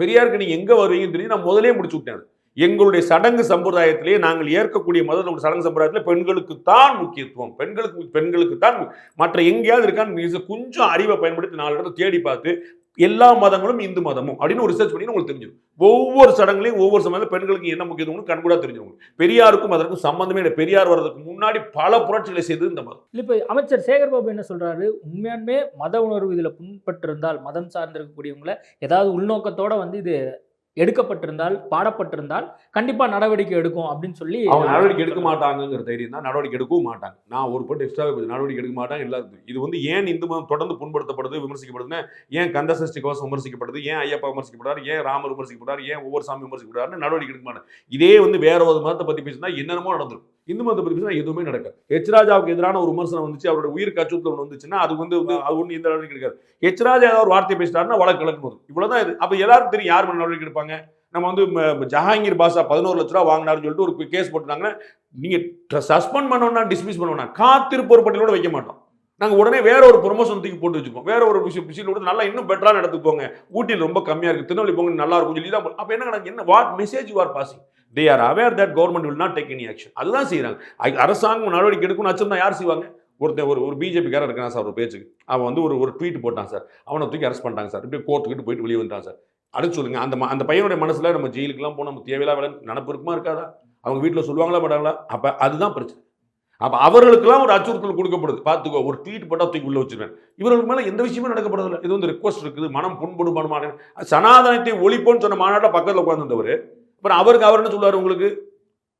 பெரியாருக்கு நீங்க எங்க வருவீங்கன்னு தெரியும். நான் முதலே முடிச்சு விட்டேன். எங்களுடைய சடங்கு சம்பிரதாயத்திலே நாங்கள் ஏற்கக்கூடிய மதத்தோட சடங்கு சம்பிரதாயத்தில் பெண்களுக்கு தான் முக்கியத்துவம். பெண்களுக்கு பெண்களுக்கு தான் மற்ற எங்கேயாவது இருக்கான்னு கொஞ்சம் அறிவை பயன்படுத்தி நாலு இடத்துல தேடி பார்த்து எல்லா மதங்களும் இந்து மதமும் அப்படின்னு ஒரு ரிசர்ச் பண்ணி உங்களுக்கு தெரிஞ்சிடும். ஒவ்வொரு சடங்குலையும் ஒவ்வொரு சமயத்தில் பெண்களுக்கு என்ன முக்கியத்துவம்னு கண்கூடா தெரிஞ்சவங்க பெரியாருக்கும் அதற்கும் சம்பந்தமே இல்லை. பெரியார் வர்றதுக்கு முன்னாடி பல புரட்சிகளை செய்தது இந்த மதம். இல்லை இப்போ அமைச்சர் சேகர் பாபு என்ன சொல்றாரு? உண்மையாலுமே மத உணர்வு இதில் புண்பட்டிருந்தால் மதம் சார்ந்திருக்கக்கூடியவங்களை ஏதாவது உள்நோக்கத்தோட வந்து இது எடுக்கப்பட்டிருந்தால் பாடப்பட்டிருந்தால் கண்டிப்பா நடவடிக்கை எடுக்கும் அப்படின்னு சொல்லி அவங்க நடவடிக்கை எடுக்க மாட்டாங்கங்கிற தைரியம் தான். நடவடிக்கை எடுக்கவும் மாட்டாங்க. நான் ஒரு பட்டு எக்ஸ்ட்ராவே நடவடிக்கை எடுக்க மாட்டாங்க எல்லாருக்கும் இது வந்து ஏன் இந்து மதம் தொடர்ந்து புண்படுத்தப்படுது விமர்சிக்கப்படுதுன்னு ஏன் கந்த சஷ்டி கவசம் விமர்சிக்கப்படுது ஏன் ஐயப்பா விமர்சிக்கப்படுறாரு ஏன் ராமர் விமர்சிக்கப்படுறாரு ஏன் ஒவ்வொரு சாமி விமர்சிக்கப்படுறாருன்னு நடவடிக்கை எடுக்க மாட்டாங்க. இதே வந்து வேற ஒரு மதத்தை பத்தி பேசினா என்னென்னமோ நடந்துடும் இந்து மதத்தை பத்தி பேசினா எதுவுமே நடக்காது. எச் ராஜாவுக்கு எதிரான ஒரு விமர்சனம் வந்துச்சு அவரோட உயிர் அச்சுறுத்தல் ஒன்று வந்துச்சுன்னா அது வந்து அது ஒன்று எந்த நடவடிக்கை எடுக்காது. எச் ராஜா ஏதாவது ஒரு வார்த்தை பேசிட்டாருன்னா வழக்கு வழக்கு போது இவ்வளவுதான் இது. அப்போ எல்லாருக்கும் தெரியும் யார் நடவடிக்கை எடுப்பாங்க. நம்ம வந்து ஜஹாங்கீர் பாஷா பதினோரு லட்ச ரூபா வாங்கினாருன்னு சொல்லிட்டு ஒரு கேஸ் போட்டுட்டாங்கன்னா நீங்க சஸ்பெண்ட் பண்ணோம்னா டிஸ்மிஸ் பண்ணோம்னா காத்திருப்போர் பட்டியலோட வைக்க மாட்டோம். நாங்க உடனே வேற ஒரு ப்ரொமோஷன் தூக்கி போட்டு வச்சுப்போம். வேற ஒரு விஷயம் விஷயம் நல்லா இன்னும் பெட்டராக நடத்துக்கு போங்க. ஊட்டியில் ரொம்ப கம்மியா இருக்கு. திருநெல்வேலி போங்க நல்லா இருக்கும் சொல்லி தான் அப்போ என்ன கணக்கு என்ன what message you are passing they are aware that government will not take any action அதுதான் செய்யறாங்க அரசாங்கம் நடவடிக்கை எடுக்கணும்னு அச்சம் யார் செய்வாங்க? ஒருத்தன் ஒரு ஒரு பிஜேபிக்காரன் இருக்கான் சார் ஒரு பேச்சுக்கு. அவன் வந்து ஒரு ஒரு ட்வீட் போட்டான் சார். அவனை தூக்கி அரெஸ்ட் பண்ணிட்டாங்க சார். இப்படி கோர்ட்டுக்கிட்டு போயிட்டு வெளியே வந்துட்டான் சார். அடுத்து சொல்லுங்க அந்த ம- அந்த பையனுடைய மனசில் நம்ம ஜெயிலுக்குலாம் போனால் நம்ம தேவையில்லா வேலை நினப்பு இருக்குமா இருக்காதா? அவங்க வீட்டில் சொல்லுவாங்களா மாட்டாங்களா? அப்போ அதுதான் பிரச்சனை. அப்போ அவர்களுக்கெல்லாம் ஒரு அச்சுறுத்தல் கொடுக்கப்படுது. பார்த்துக்கோ ஒரு ட்வீட் போட்டால் தூக்கி உள்ள வச்சிருவேன். இவர்களுக்கு மேலே எந்த விஷயமும் நடக்கப்படுறதில்ல இது வந்து ரிக்வஸ்ட் இருக்குது. மனம் புண்படும் மனமான சனாதனத்தை ஒழிப்போன்னு சொன்ன மாநாட்டில் பக்கத்தில் உட்காந்துருந்தவர் அப்புறம் அவருக்கு அவர் என்ன சொல்லுவார் உங்களுக்கு?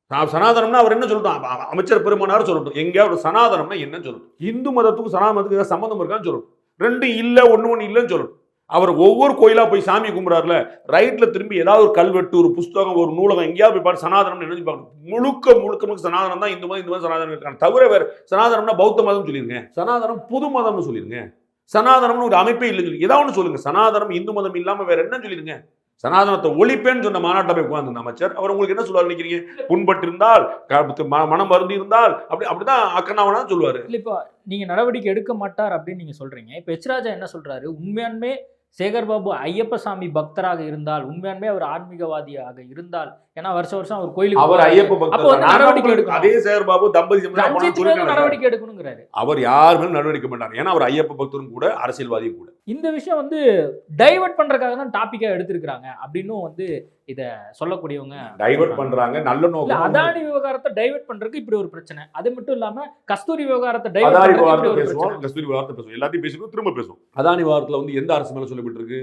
சனாதனம்னா அவர் என்ன சொல்லட்டும்? அமைச்சர் பெருமானார் சொல்லட்டும். எங்கேயாவது சனாதனம்னா என்னன்னு சொல்லட்டும். இந்து மதத்துக்கும் சனாதனத்துக்கு ஏதாவது சம்மந்தம் இருக்கான்னு சொல்லட்டும். ரெண்டு இல்லை ஒன்று ஒன்று இல்லைன்னு சொல்லட்டும். அவர் ஒவ்வொரு கோயிலாக போய் சாமி கும்பிட்றாருல ரைட்டில் திரும்பி ஏதாவது ஒரு கல்வெட்டு ஒரு புஸ்தகம் ஒரு நூலகம் எங்கேயாவது போய் பாரு சனாதனம் நினைச்சு பார்க்கணும். முழுக்க முழுக்க முழுக்க சனாதனம் தான் இந்து மதம் இந்து மதம் சனாதனம் இருக்காங்க. தவிர வேறு சனாதனம்னா பௌத்த மதம் சொல்லிருங்க. சனாதனம் புது மதம்னு சொல்லிருங்க. சனாதனம்னு ஒரு அமைப்பே இல்லைங்க ஏதாவது ஒன்று சொல்லுங்க. சனாதனம் இந்து மதம் இல்லாமல் வேற என்ன சொல்லிருங்க. சனாதனத்தை ஒழிப்பேன்னு சொன்ன மாநாட்டில் போய் உட்காந்து அமைச்சர். அவர் உங்களுக்கு என்ன சொல்லுவார் நினைக்கிறீங்க? புண்பட்டிருந்தால் மனம் வருந்தி இருந்தால் அப்படி அப்படிதான் அக்கனாவனா சொல்லுவார். இல்லை இப்போ நீங்கள் நடவடிக்கை எடுக்க மாட்டார் அப்படின்னு நீங்கள் சொல்கிறீங்க இப்போ எச்ராஜா என்ன சொல்கிறாரு உண்மையான்மே சேகர் பாபு ஐயப்ப சாமி பக்தராக இருந்தால் உண்மையாலுமே அவர் ஆன்மீகவாதியாக இருந்தால் ஏன்னா வருஷம் வருஷம் அவர் கோயிலுக்கு அவர். ஐயப்ப அப்போ. நடவடிக்கை எடுக்கணும். அதே சேகர் பாபு தம்பதி. நடவடிக்கை எடுக்கணுங்கிறாரு அவர் யார் மேலும் நடவடிக்கை மாட்டார் ஏன்னா அவர் ஐயப்ப பக்தரும் கூட அரசியல்வாதியும் கூட இந்த விஷயம் வந்து டைவர்ட் பண்றதுக்காக தான் டாபிக்கா எடுத்திருக்காங்க அப்படின்னும் வந்து இத சொல்லக்கூடியவங்க டைவர்ட் பண்றாங்க நல்ல நோக்கம் அதானி விவகாரத்தை டைவர்ட் பண்றதுக்கு இப்படி ஒரு பிரச்சனை. அது மட்டும் இல்லாம கஸ்தூரி விவகாரத்தை டைவர்ட் பண்றதுக்கு விவகாரத்தை பேசுவோம் கஸ்தூரி விவகாரத்தை பேசுவோம். எல்லாத்தையும் பேசுவோம் திரும்ப பேசுவோம். அதானி விவகாரத்துல வந்து எந்த அரசு மேல சொல்லப்பட்டிருக்கு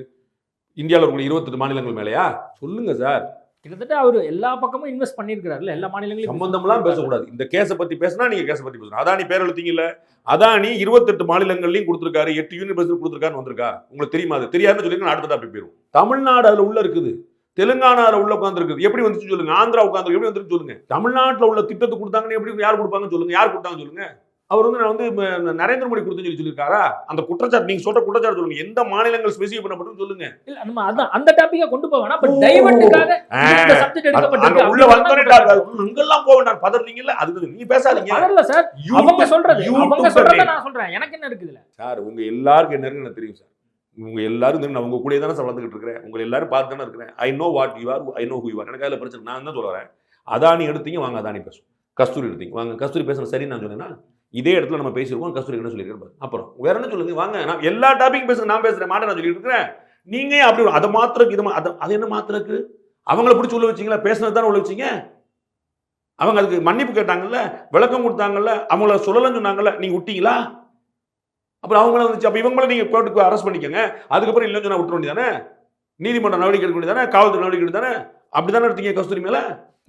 இந்தியாவில் இருக்கிற இருபத்தெட்டு மாநிலங்கள் மேலயா? சொல்லுங்க சார். கிட்டத்தட்ட அவர் எல்லா பக்கமும் இன்வெஸ்ட் பண்ணிருக்காருல்ல எல்லா மாநிலங்களையும் சம்பந்தம்லாம் பேசக்கூடாது. இந்த கேஸை பத்தி பேசினா நீங்க கேஸை பத்தி பேசணும். அதானி பேர் எழுத்தீங்கல்ல அதானி இருபத்தெட்டு மாநிலங்கள்லயும் கொடுத்துருக்காரு எட்டு யூனிவர்சிட்டி கொடுத்துருக்காருன்னு வந்திருக்கா? உங்களுக்கு தெரியுமா அது? தெரியாதுன்னு சொல்லிருக்கேன் அடுத்த டாபிக் போயிடும் தமிழ்நாடு அதுல உள்ள இருக்குது. தெலுங்கானால உள்ள உட்காந்துருக்குது எப்படி வந்துச்சு சொல்லுங்க. ஆந்திரா உட்காந்து எப்படி வந்துருக்கு சொல்லுங்க. தமிழ்நாட்டுல உள்ள திட்டத்தை கொடுத்தாங்கன்னு எப்படி யார் கொடுப்பாங்கன்னு சொல்லுங்க. யார் கொடுத்தாங்க சொல்லுங்க. அவர் வந்து நான் வந்து நரேந்திர மோடி கொடுத்துன்னு சொல்லி சொல்லியிருக்காரா? அந்த குற்றச்சாட்டு நீங்க சொல்ற குற்றச்சாட்டு சொல்லுங்க. எந்த மாநிலங்கள் ஸ்பெசிஃபை பண்ணப்பட்டு சொல்லுங்க. இல்ல நம்ம அதான் அந்த டாபிக்கா கொண்டு போவேனா? பட் டைவர்ட்டுக்காக இந்த சப்ஜெக்ட் அங்க எடுக்கப்பட்டிருக்கு. உள்ள வந்தோடனே அங்கெல்லாம் போக வேண்டாம் பதறீங்கல்ல? அதுக்கு நீ பேசாதீங்க. பதறல சார். அவங்க சொல்றது அவங்க சொல்றத. நான் சொல்றேன். எனக்கு என்ன இருக்குதுல சார் உங்க எல்லாருக்கும் என்ன இருக்குன்னு எனக்கு தெரியும் சார். உங்க எல்லாரும். நான் உங்க கூட தானே சார் வளர்ந்துகிட்டு இருக்கிறேன். உங்க எல்லாரும் பார்த்து தானே இருக்கிறேன். I know what you are I know who you are எனக்கு அதில் பிரச்சனை நான் தான் சொல்றேன் அதானி எடுத்தீங்க வாங்க அதானி பேசுவோம். கஸ்தூரி எடுத்தீங்க வாங்க கஸ்தூரி பேசுறது சரி நான் சொன்னேன்னா இதே இடத்துல நம்ம பேசியிருக்கோம் கஸ்தூரி என்ன சொல்லியிருக்கேன் அப்புறம் வேற என்ன சொல்லுங்க வாங்க நான் எல்லா டாபிக் பேசுங்க நான் பேசுகிறேன் மாட்டேன் நான் சொல்லிட்டு இருக்கிறேன். நீங்க அப்படி அதை மாத்திரக்கு இது மா- அது அது என்ன மாத்திரக்கு? அவங்கள பிடிச்சி உள்ள வச்சிங்களா? பேசுனது தானே உள்ள வச்சிங்க? அவங்க அதுக்கு மன்னிப்பு கேட்டாங்கல்ல விளக்கம் கொடுத்தாங்கல்ல அவங்கள சொல்லலன்னு சொன்னாங்கல்ல நீங்க விட்டீங்களா? அப்புறம் அவங்கள வந்துச்சு. அப்போ இவங்கள நீங்கள் கோர்ட்டுக்கு அரெஸ்ட் பண்ணிக்கோங்க. அதுக்கப்புறம் இல்லைன்னு சொன்னால் விட்டுற வேண்டியதானே நீதிமன்ற நடவடிக்கை எடுக்க வேண்டியதானே காவல்துறை நடவடிக்கை தானே? அப்படிதானே எடுத்தீங்க கஸ்தூரி மேல?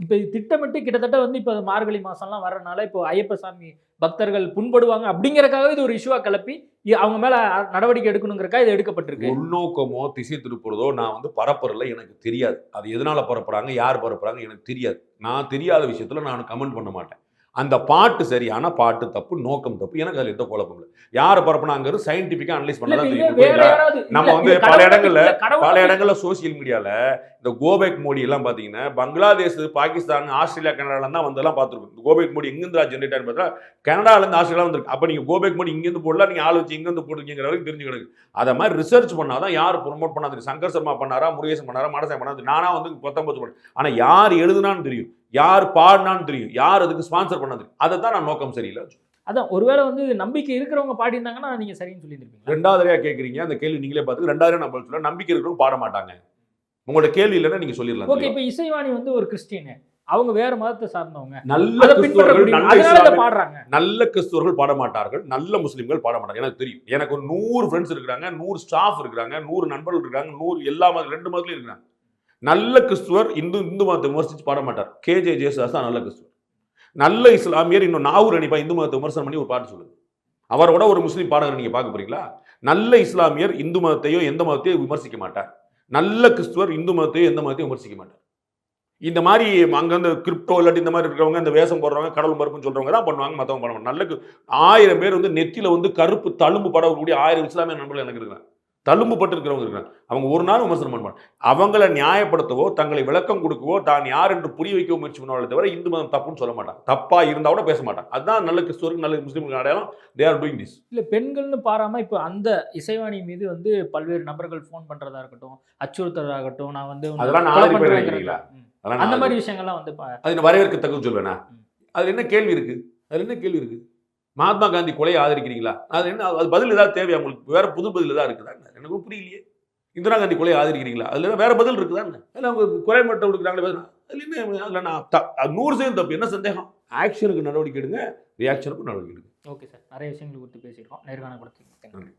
இப்போ திட்டமிட்டு கிட்டத்தட்ட வந்து இப்போ மார்கழி மாசம்லாம் வர்றதுனால இப்போ ஐயப்ப சாமி பக்தர்கள் புண்படுவாங்க அப்படிங்கறக்காக இது ஒரு இஷ்யூவா கிளப்பி அவங்க மேல நடவடிக்கை எடுக்கணுங்கிறக்கா இது எடுக்கப்பட்டிருக்கு. உள்நோக்கமோ திசை திருப்புறதோ நான் வந்து பரப்புறல எனக்கு தெரியாது. அது எதனால பரப்புறாங்க யார் பரப்புறாங்க எனக்கு தெரியாது. நான் தெரியாத விஷயத்துல நான் கமெண்ட் பண்ண மாட்டேன். அந்த பாட்டு சரியான பாட்டு தப்பு நோக்கம் தப்பு. எனக்கு அதுல எந்த குழப்பம் இல்லை. யார் பரப்புனாங்கிறது சயின்டிஃபிக்கா அனலைஸ் பண்ணதான் தெரியும். நம்ம வந்து பல இடங்கள்ல- பல இடங்கள்ல சோசியல் மீடியால இந்த கோபேக் மோடி எல்லாம் பாத்தீங்கன்னா பங்களாதேஷ் பாகிஸ்தான் ஆஸ்திரேலியா கனடால தான் வந்தெல்லாம் பார்த்துருக்கோம் இந்த கோபேக் மோடி எங்கிருந்து ஜென்ரேட் பார்த்தா கனடால இருந்து ஆஸ்திரேலியா வந்திருக்கு. அப்ப நீங்க கோபேக் மோடி இங்கிருந்து போடல நீங்க ஆள் வச்சு இங்கிருந்து போடுறீங்கிற வரைக்கும் தெரிஞ்சு கிடக்கு. அதை மாதிரி ரிசர்ச் பண்ணாதான் யார் ப்ரொமோட் பண்ணாது. சங்கர் சர்மா பண்ணாரா முருகேசன் பண்ணாரா மனசாய் பண்ணாது நானா வந்து பத்தொன்பது பண்ணேன் ஆனா யார் எழுதுனான்னு தெரியும். யார் பாடினான்னு தெரியும். யார் அதுக்கு ஸ்பான்சர் பண்ணாது அதை தான் நான் நோக்கம் சரியில்லை. அதான் ஒருவேளை வந்து நம்பிக்கை இருக்கிறவங்க பாடியிருந்தாங்கன்னா நீங்க சரின்னு சொல்லியிருப்பீங்க ரெண்டாவது தடவையா கேட்குறீங்க அந்த கேள்வி நீங்களே பார்த்து ரெண்டாவது நான் சொல்ல நம்பிக்கை இருக்கிறவங்க பாட மாட்டாங்க. உங்களோட கேள்வி இல்லைன்னா நீங்க சொல்லிடலாம் ஓகே இப்போ இசைவாணி வந்து ஒரு கிறிஸ்டியன். அவங்க வேற மதத்தை சார்ந்தவங்க. நல்ல கிறிஸ்துவர்கள் பாடுறாங்க. நல்ல கிறிஸ்துவர்கள் பாட மாட்டார்கள். நல்ல முஸ்லிம்கள் பாட மாட்டாங்க எனக்கு தெரியும். எனக்கு ஒரு நூறு ஃப்ரெண்ட்ஸ் இருக்கிறாங்க நூறு ஸ்டாஃப் இருக்கிறாங்க நூறு நண்பர்கள் இருக்காங்க நூறு எல்லா மத ரெண்டு மதத்துலையும் இருக்கிறாங்க. நல்ல கிறிஸ்துவர் இந்து இந்து மதத்தை விமர்சித்து பாட மாட்டார் கேஜே ஜேசுதாஸ் தான் நல்ல கிறிஸ்துவர். நல்ல இஸ்லாமியர் இன்னும் நாகூர் அணிப்பா இந்து மதத்தை விமர்சனம் பண்ணி ஒரு பாட்டு சொல்லுது. அவரோட ஒரு முஸ்லீம் பாடகர் நீங்க பார்க்க போறீங்களா? நல்ல இஸ்லாமியர் இந்து மதத்தையோ எந்த மதத்தையோ விமர்சிக்க மாட்டார். நல்ல கிறிஸ்துவர் இந்து மதத்தையோ எந்த மதத்தையும் விமர்சிக்க மாட்டார். இந்த மாதிரி அங்கே இந்த கிரிப்டோ இல்லாட்டி இந்த மாதிரி இருக்கிறவங்க இந்த வேஷம் போடுறவங்க கடவுள் மறுப்புன்னு சொல்றவங்க தான் பண்ணுவாங்க மற்றவங்க பண்ண மாட்டாங்க. நல்ல ஆயிரம் பேர் வந்து நெத்தியில் வந்து கருப்பு தழும்பு படக்கூடிய ஆயிரம் இஸ்லாமிய நண்பர்கள் எனக்கு இருக்கிறாங்க. தழும்பு பட்டு இருக்கிறவங்க இருக்கிறாங்க அவங்க ஒரு நாள் விமர்சனம் பண்ண மாட்டாங்க அவங்கள நியாயப்படுத்தவோ தங்களை விளக்கம் கொடுக்கவோ தான் யார் என்று புரிய வைக்கவோ முயற்சி பண்ணுவாங்களே தவிர இந்து மதம் தப்புன்னு சொல்ல மாட்டாங்க. தப்பா இருந்தா கூட பேச மாட்டாங்க. அதுதான் நல்ல கிறிஸ்துவருக்கு நல்ல முஸ்லீம்களுக்கு அடையாளம். தே ஆர் டூயிங் திஸ் இல்ல பெண்கள்னு பாராம இப்போ அந்த இசைவாணி மீது வந்து பல்வேறு நபர்கள் ஃபோன் பண்றதா இருக்கட்டும் அச்சுறுத்தலாகட்டும் நான் வந்து அதெல்லாம் ஆதரிப்பேன் பண்றேங்கிறது. நினைக்கிறீங்களா? அந்த மாதிரி விஷயங்கள்லாம் வந்து அது வரவேற்க தகுதி சொல்வேனா? ம். அதுல என்ன கேள்வி இருக்கு? அதுல என்ன கேள்வி இருக்கு? மகாத்மா காந்தி கொலையை ஆதரிக்கிறீங்களா? அது என்ன அது பதில் ஏதாவது தேவையா உங்களுக்கு? வேற புது பதில் ஏதாவது இருக்குதா? எனக்கு புரியலையே. இந்திரா காந்தி கொலையை ஆதரிக்கிறீங்களா? அதுல வேற பதில் இருக்குதா? அதுல அவங்க கொலை மட்டும் கொடுக்குறாங்களே. அதுல என்ன அதுல நான் நூறு சதவீதம் தப்பு. என்ன சந்தேகம்? ஆக்ஷனுக்கு நடவடிக்கை எடுங்க. ரியாக்ஷனுக்கும் நடவடிக்கை எடுங்க. ஓகே சார் நிறைய விஷயங்கள் குறித்து பேசியிருக்கோம். நேர்காணல் கொடுத்து நன்றி.